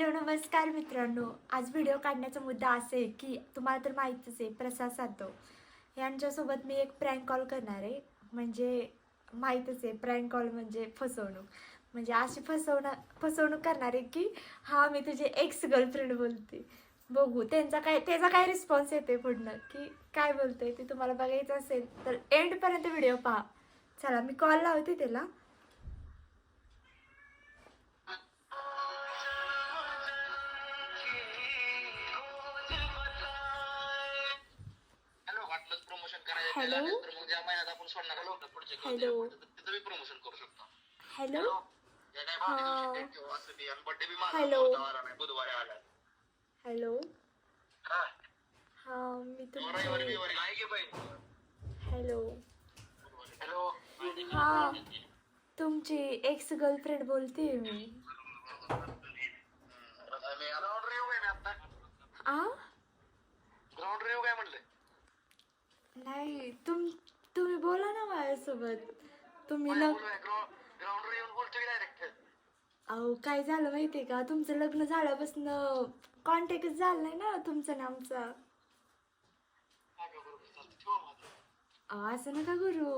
Hello नमस्कार मित्रांनो. आज व्हिडिओ काढण्याचा मुद्दा असा आहे की तुम्हाला तर माहीतच आहे प्रसाद साधव यांच्यासोबत मी एक प्रँक कॉल करणार आहे. म्हणजे माहीतच आहे प्रँक कॉल म्हणजे फसवणूक. म्हणजे अशी फसवणं फसवणूक करणार आहे की हा मी तुझी एक्स गर्लफ्रेंड बोलते. बघू त्यांचा काय त्याचा काय रिस्पॉन्स येते पुढनं? की काय बोलते ते तुम्हाला बघायचं असेल तर एंडपर्यंत व्हिडिओ पहा. चला मी कॉल लावते त्याला. हॅलो? नाही. बुधवारी आला. हॅलो? हा. मी हॅलो? हॅलो? हा. तुमची एक्स गर्लफ्रेंड बोलते मी. ग्राउंड रिव्ह्यू काय मी आता आ ग्राउंड रिव्ह्यू काय म्हणलं नाही तुम तुम्ही बोला ना माझ्यासोबत. तुम्ही लग ग्राउंड रिव्ह्यू बोलतो की डायरेक्ट अहो काय झालं माहितीये का? तुमचं लग्न झाल्यापासून कॉन्टॅक्टच झाला नाही ना तुमचा आणि आमचा. अहो, असं नका करू.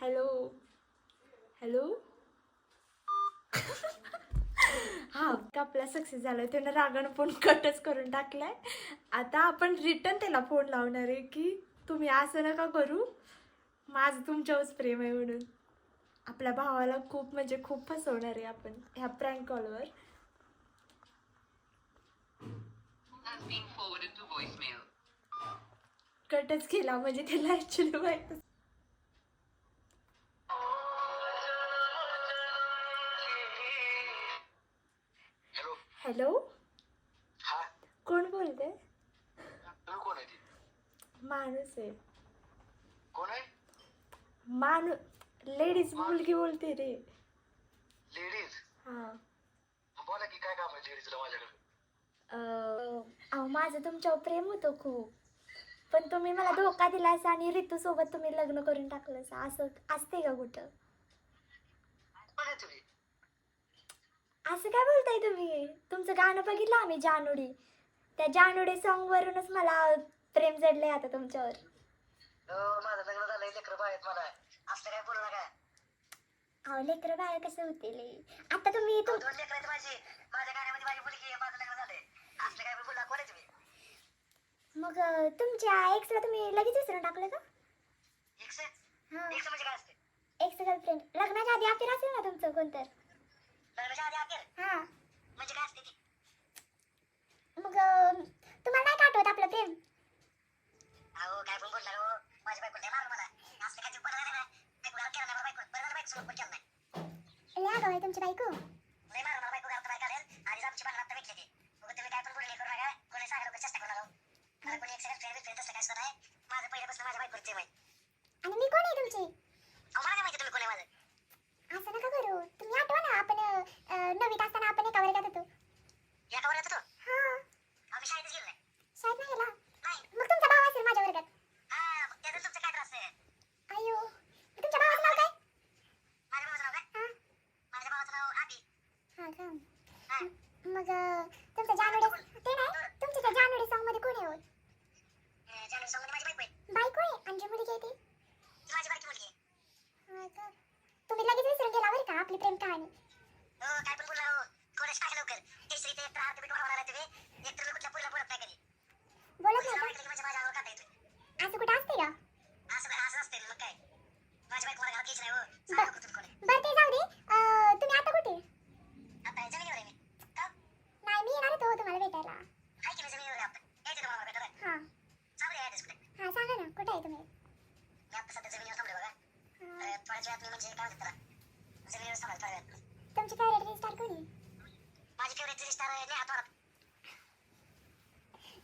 हॅलो हॅलो हा आपला सक्सेस झालाय. त्यानं रागानं फोन कटच करून टाकलाय. आता आपण रिटर्न त्याला फोन लावणार आहे की तुम्ही असं नका करू. माझं तुमच्यावरच प्रेम आहे म्हणून. आपल्या भावाला खूप म्हणजे खूप फसवणार आहे आपण ह्या प्रँक कॉलवर. कटच केला म्हणजे त्याला ऍक्च्युली माहीत हॅलो? हा. कोण बोलते? तुम्ही कोण आहे ती? माणूस आहे. कोण आहे? माणू लेडीज मुलगी बोलते रे. लेडीज? हा. बोला की काय काम आहे लेडीजला माझ्याकडे? अं, अहो माझं तुमच्यावर प्रेम होतं खूप. पण तुम्ही मला धोका दिलास आणि ऋतू सोबत तुम्ही लग्न करून टाकलं असं असते का कुठं कोण आहे तुम्ही असं काय बोलताय तुम्ही? तुमचं गाणं बघितलं आम्ही जानोडी. त्या जानोडी सॉन्ग वरूनच मला प्रेम जडले आता तुमच्यावर. हो, माझं लग्न झालंय लेकर मला असं काय बोलू नका अहो लेकरं बाया कसं होतील? आता तुम्ही तुम दोन लेकर आहेत माझी. माझ्या गाण्यामध्ये माझी मुलगी आहे माझं लग्न झालंय. असलं काय कोण तुम्ही? मग अं, तुमच्या एक्सला तुम्ही लगेच विसरून टाकलं का? एक्स हां. एक्स म्हणजे काय असते? एक्स गर्लफ्रेंड लग्नाच्या आधी अफेअर असेल ना तुमचं कोणतं हां. म्हणजे काय असते ती. मग तुम्हाला नाही आठवत आपलं प्रेम? अहो काय पण बोलला हो. माझी बायको मारलं मला. असलं काय बरं झालं बायको बायको बरं झालं बायको सोबत केलं नाही? लय आगाव आहे तुमची बायको नाही मारलं मला बायको घरात बाहेर काढेल आणि आमची भांडण आता भेटली ती मग तुम्ही काय पण बोलले करू नका कोणी सांगा लोक चेष्टा करू नका मला कोणी एक सेकंड फ्रेंड फ्रेंड तसं काय सुद्धा नाही माझं पहिल्यापासून माझ्या बायको ते माहिती आणि मी कोण आहे तुमची अहो मला काय माहिती तुम्ही कोण आहे माझं असं नका करू तुम्ही आठवा ना आपण अं, नववीत असताना आपण एका वर्गात होतो या कवर येतो तो हां आम्ही शाळेतच गेलो नाही शाळेत नाही गेला नाही मग तुमचा भाव असेल माझ्या वर्गात हा मग त्याचं तुमचं काय त्रास आहे अयो मग तुमच्या भावाचं नाव काय माझ्या भावाचं नाव काय हां माझ्या भावाचं नाव आबी हां का हा मग अं, तुमचं जानोडे ते नाही तुमच्या त्या जानोडे सॉन्गमध्ये कोण आहे हो? जाणून सांगून माझी बायको आहे बायको आहे आणि जी मुलगी आहे ती ती माझी बायकी मुलगी आहे हां का तुम्ही लगेच विसरून गेला बरं का आपली प्रेम कहाणी हो काय पण बोलला हो कोणाच टाका लवकर तिसरी ते तर हार्ट बीट वाढवा लागला तुम्ही एक तर कुठल्या पुढला बोलत नाही कधी बोलत पोलीस नाही नाव ऐकलं की माझ्या माझ्या अंगावर काटा येतोय का असं कुठं असते का असं असं असते मग काय माझी बायको मला घालत नाही हो सांगा कुठून कोण आहे. बरं ते जाऊ दे अं, तुम्ही आता कुठे आता जमिनीवर आहे मी का नाही मी येणार होतो तुम्हाला भेटायला हाय की मी जमिनीवर आहे आता यायचं तुम्हाला भेटायला हां सांगू दे ऍड्रेस कुठे हां सांगा ना कुठे आहे तुम्ही? मी आता सध्या जमिनीवर थांबले बघा. थोड्याच वेळात मी म्हणजे काय म्हणतात त्याला? जमिनीवर थांबले थोड्या वेळात. तुमची फेवरेट रील स्टार कोणी माझी फेवरेट स्टार आहे नाही आता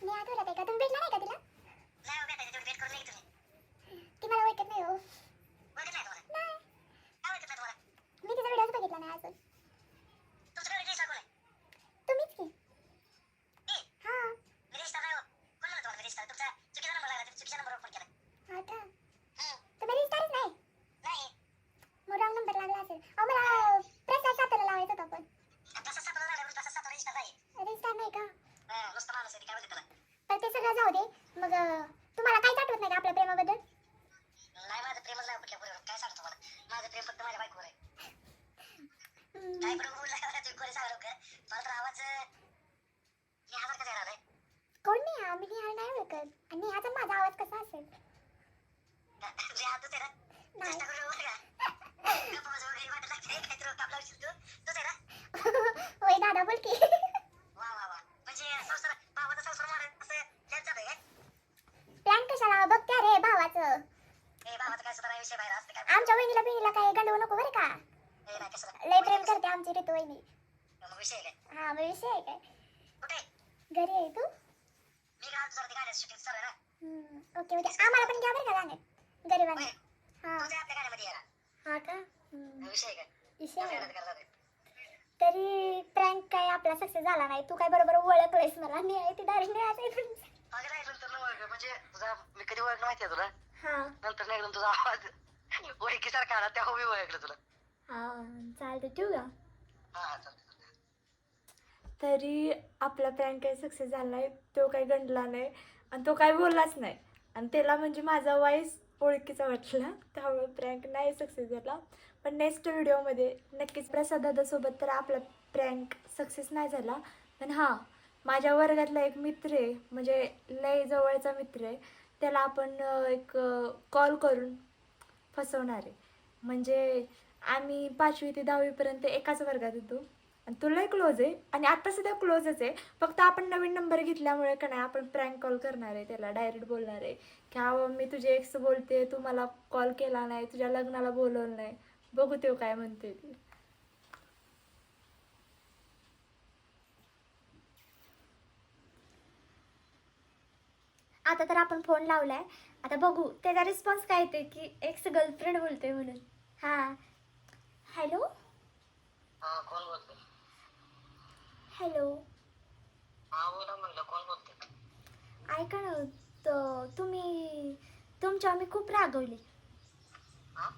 मी आठवल्यात आहे का? तुम्ही भेटला नाही का तिला? नाही हो तेवढी भेट करून नाही तुम्ही. ती मला ओळखत नाही हो. ओळखत नाही तुम्हाला? नाही. काय ओळखत नाही तुम्हाला? मी तिचा व्हिडिओच बघितला नाही मध्ये मग तुम्हाला काहीच आठवत नाही का आपल्या प्रेमाबद्दल? नाही माझं प्रेमच नाही कुठल्या काय सांगतो मला माझं प्रेम फक्त माझ्या बायकोवर आहे. काय का कोण नाही? आवाज असेल? तेरा करू ओके ओके. आम्हाला पण घ्या बरं का गाण्यात गरीबांना. हा. हा का. तरी प्रँक काय आपला सक्सेस झाला नाही. तू काय बरोबर ओळखलंयस मला. नाही आहे ती डायरेक्ट नाही आहे अगं नाही नंतर ना ओळख म्हणजे तुझा मी कधी ओळखलं माहिती आहे तुला? हा. नंतर नाही तुझा आवाज ओळखीसारखा आला तेव्हा मी ओळखलं तुला. हा चालतं ठेवू का? हा हा चालतं तरी आपला प्रँक काही सक्सेस झाला नाही तो काही गंडला नाही आणि तो काही बोललाच नाही. आणि त्याला म्हणजे माझा वॉईस ओळखीचा वाटला. त्यामुळे प्रँक नाही सक्सेस झाला. पण नेक्स्ट व्हिडिओमध्ये नक्कीच प्रसाद दादासोबत तर आपला प्रँक सक्सेस नाही झाला. पण हां माझ्या वर्गातला एक मित्र आहे म्हणजे लय जवळचा मित्र आहे त्याला आपण एक कॉल करून फसवणार आहे. म्हणजे आम्ही पाचवी ते दहावीपर्यंत एकाच वर्गात होतो. आणि तुलाही क्लोज आहे. आणि आता सुद्धा क्लोजच आहे. फक्त आपण नवीन नंबर घेतल्यामुळे का नाही आपण प्रँक कॉल करणार आहे त्याला डायरेक्ट बोलणार आहे. की हा मी तुझे एक्स बोलते तू मला कॉल केला नाही तुझ्या लग्नाला बोलवलं नाही. बघू ते काय म्हणते ती. आता तर आपण फोन लावलाय. आता बघू त्याचा रिस्पॉन्स काय येते की एक्स गर्लफ्रेंड बोलते म्हणून. हा. हॅलो हा कोण बोलते हॅलो. हा बोला म्हणलं कोण बोलते ऐका ना तो तुम्ही तुमच्या आम्ही खूप रागवली. हा?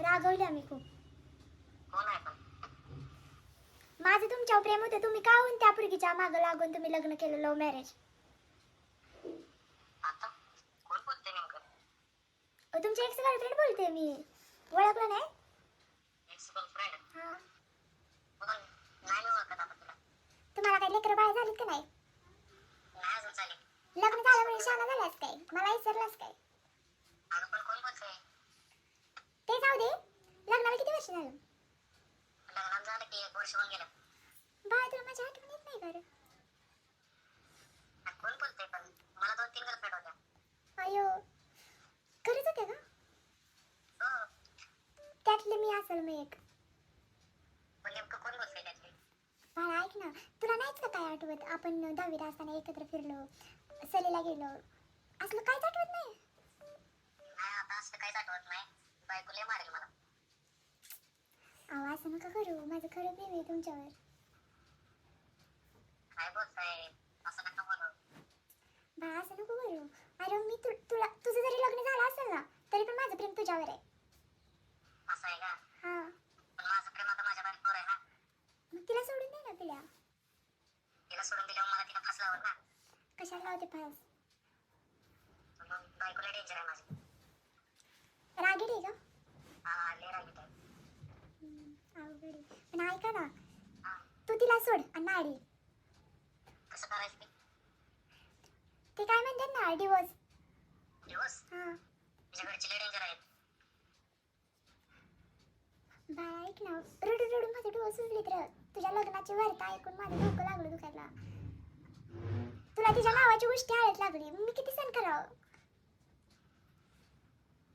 रागवली आम्ही खूप. कोण आहे पण? माझं तुमच्यावर प्रेम होते तुम्ही का होऊन त्या पुरगीच्या मागं लागून तुम्ही लग्न केलं लव्ह मॅरेज आता? कोण बोलते नेमकं? तुमची एक्स गर्लफ्रेंड बोलते मी. ओळखलं नाही? एक्स गर्लफ्रेंड हा पण नाही मी ओळखत आता तुला तुम्हाला काही लेकरं बाळ झालीत का नाही? लग्न झाल्यामुळे शाळा झालास काय? मला विसरलास काय? ते जाऊ दे. लग्नाला किती वर्ष झालं? झालं बाळ तुला माझ्या आठवण येत नाही बरं. अयो खरंच होते का हो. त्यातले मी असेल मी एक. नेमकं कोण त्यातली बाळा ऐक ना. तुला नाहीच का काय आठवत? आपण दहावीला असताना एकत्र फिरलो सलीला गेलो. असलं काहीच आठवत नाही? नाही आता असं काहीच आठवत नाही. बायको लय मारेल मला. अहो असं नका करू. माझं खरं प्रेम आहे तुमच्यावर. काय बोलताय? असं नका बोलू. बाळा असं नको करू. अरे मी तु तुला तुझं जरी लग्न झालं असेल ना तरी पण माझं प्रेम तुझ्यावर आहे. असं आहे का? हा पण माझं प्रेम आता माझ्या बायकोवर आहे ना मग तिला सोडून दे ना पिल्या तिला सोडून दिल्यावर मला तिला फसलावर ना कशाला लावते फास बायकोला डेंजर आहे माझी रागीट आहे का हा लय रागीट आहे अवघड आहे. पण ऐका ना हा तू तिला सोड आणि नाडी कसं करायचं ते ते काय म्हणतात ना डिवोर्स दिवस हा तुझ्या घरचे लय डेंजर आहेत बाळा ऐक ना रडू रडू माझं डोळं सुजलीत र तुझ्या लग्नाची वार्ता ऐकून माझं डोकं लागलं दुखायला तुला तिच्या नावाची गोष्टी आळत लागली. मी किती सण करावं?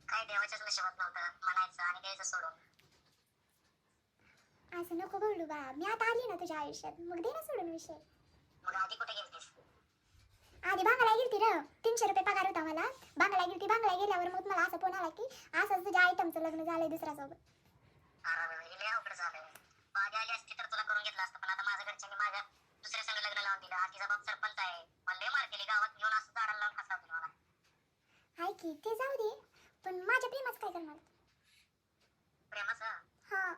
काय देवाच्याच नशिबात नव्हतं. म्हणायचं आणि द्यायचं सोडून. असं नको बोलू बा. मी आता आली ना तुझ्या आयुष्यात. मग दे ना सोडून विषय. मग आधी कुठे गेलतीस? आधी बांगला गेलती र. तीनशे रुपये पगार होता मला. बांगला गेलती बांगला गेल्यावर मग मला असं फोन आला की असंच तुझ्या आयटमचं लग्न झालंय दुसऱ्यासोबत अरे हे लय अवघड झालंय आधी आली असती तर तुला करून घेतलं असतं पण आता माझ्या घरच्यांनी माझ्या दुसऱ्या संग लग्न लावून दिलं आधीचा बाप सरपंच आहे मला लय मार केली गावात घेऊन असं झाडाला लावून फसला होती मला हाय की ते जाऊ दे पण माझ्या प्रेमाचं काय करणार प्रेमाचं हा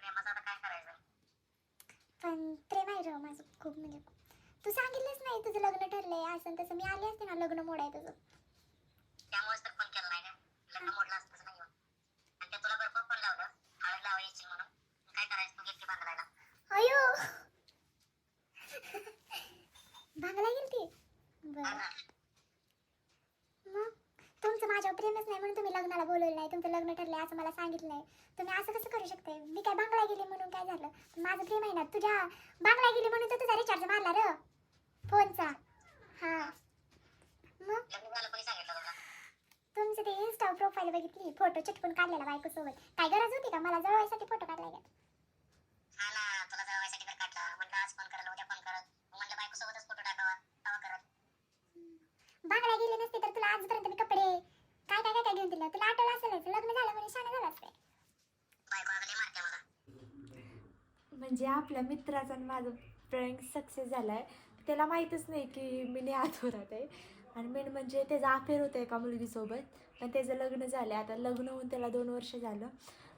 प्रेमाचं आता काय करायचं पण प्रेम आहे र माझं खूप म्हणजे तू सांगितलंच नाही तुझं लग्न ठरलंय असं आणि तसं मी आली असते ना लग्न मोड आहे तुझं त्यामुळेच तर फोन केला नाही का लग्न मोडलं असतंच नाही आणि त्या तुला बरोबर फोन लावलं हळद लावा यायची म्हणून मग काय करायचं तू गेलती बांगलायला अयो बांगला गेलती बरं मग तुमचं माझ्यावर प्रेमच नाही म्हणून तुम्ही लग्नाला बोलवलं नाही तुमचं लग्न ठरलंय असं मला सांगितलं नाही तुम्ही असं कसं करू शकते मी काय बांगला गेली म्हणून काय झालं? माझं प्रेम आहे ना तुझ्या बांगला गेली म्हणून तर तुझा रिचार्ज मारला र. फोनचा. हा. मग? तुमचं ते इन्स्टा प्रोफाईल बघितली फोटो चिटकून काढलेला बायकोसोबत. काय गरज होती का? मला जवळसाठी फोटो का काढला. म्हणलं आज फोन करल उद्या फोन करल. म्हणलं बायको सोबतच फोटो टाकावा तवा करल. बांगला गेली नसते तर तुला आजपर्यंत मी कपडे काय काय काय घेऊन दिलं? तुला आठवलं असेलच लग्न शाणा असते म्हणजे आपल्या मित्राचा आणि माझं प्रँक सक्सेस झाला आहे त्याला माहीतच नाही की मी नेहाथोरात आहे. आणि मेन म्हणजे त्याचा अफेअर होतं एका मुलगीसोबत. पण त्याचं लग्न झालं आता लग्न होऊन त्याला दोन वर्ष झालं.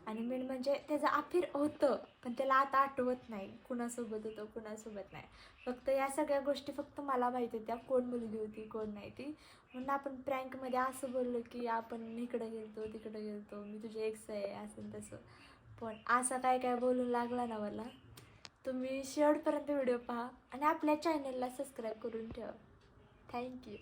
आणि मेन म्हणजे त्याचं अफेअर होतं पण त्याला आता आठवत नाही. कुणासोबत होतं कुणासोबत नाही. फक्त या सगळ्या गोष्टी फक्त मला माहीत होत्या कोण मुलगी होती कोण नाही ती. म्हणून आपण प्रँकमध्ये असं बोललो की आपण इकडं गेलतो तिकडं गेलतो मी तुझे एक्स आहे असं तसं. पण असं काय काय बोलून लागला ना मला. तुम्ही शेवटपर्यंत व्हिडिओ पहा आणि आपल्या चॅनलला सबस्क्राईब करून ठेवा. थँक्यू